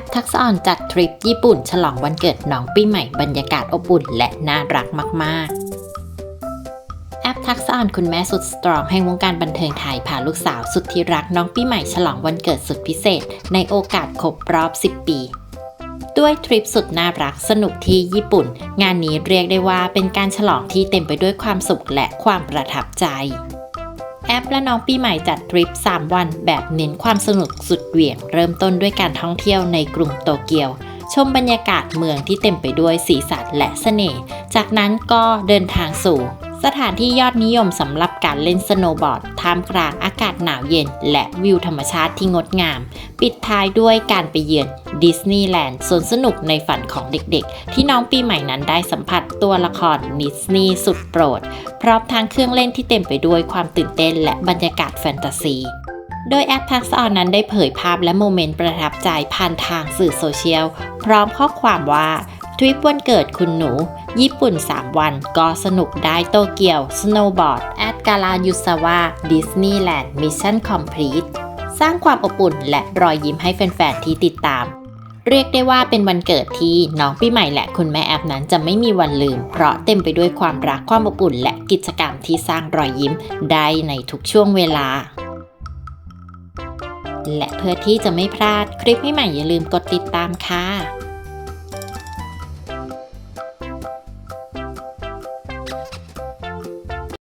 ปทักษะออนจัดทริปญี่ปุ่น ฉลองวันเกิดน้องปีใหม่บรรยากาศอบอุ่นและน่ารักมากๆ แอปทักษะออนคุณแม่สุดสตรองแห่งวงการบันเทิงไทยพาลูกสาวสุดที่รักน้องปีใหม่ฉลองวันเกิดสุดพิเศษ ในโอกาสครบรอบ 10 ปีด้วยทริปสุดน่ารักสนุกที่ญี่ปุ่น งานนี้เรียกได้ว่าเป็นการฉลองที่เต็มไปด้วยความสุขและความประทับใจ แอปและน้องปีใหม่จัดทริป 3 วัน แบบเน้นความสนุกสุดเหวี่ยง เริ่มต้นด้วยการท่องเที่ยวในกรุงโตเกียว ชมบรรยากาศเมืองที่เต็มไปด้วยสีสันและเสน่ห์ จากนั้นก็เดินทางสู่สถานที่ยอดนิยมสำหรับการเล่นสโนว์บอร์ด ท่ามกลางอากาศหนาวเย็น และวิวธรรมชาติที่งดงาม ปิดท้ายด้วยการไปเยือนดิสนีย์แลนด์สวนสนุกในฝันของเด็กๆ ที่น้องปีใหม่นั้นได้สัมผัสตัวละครดิสนีย์สุดโปรด พร้อมทั้งเครื่องเล่นที่เต็มไปด้วยความตื่นเต้นและบรรยากาศแฟนตาซี โดยแอปทักษออนนั้นได้เผยภาพและโมเมนต์ประทับใจผ่านทางสื่อโซเชียล พร้อมข้อความว่าทริปวันเกิดคุณหนู ญี่ปุ่น 3 วัน ก็สนุกได้โตเกียว สโนว์บอร์ด แอดกาลายุสวาดิสนีย์แลนด์มิชชั่นคอมพลีทสร้างความอบอุ่นและรอยยิ้มให้แฟน ๆ ที่ติดตาม เรียกได้ว่าเป็นวันเกิดที่น้องปีใหม่และคุณแม่แอฟนั้นจะไม่มีวันลืม เพราะเต็มไปด้วยความรักความอบอุ่น และกิจกรรมที่สร้างรอยยิ้มได้ในทุกช่วงเวลา และเพื่อที่จะไม่พลาดคลิปใหม่อย่าลืมกดติดตามค่ะ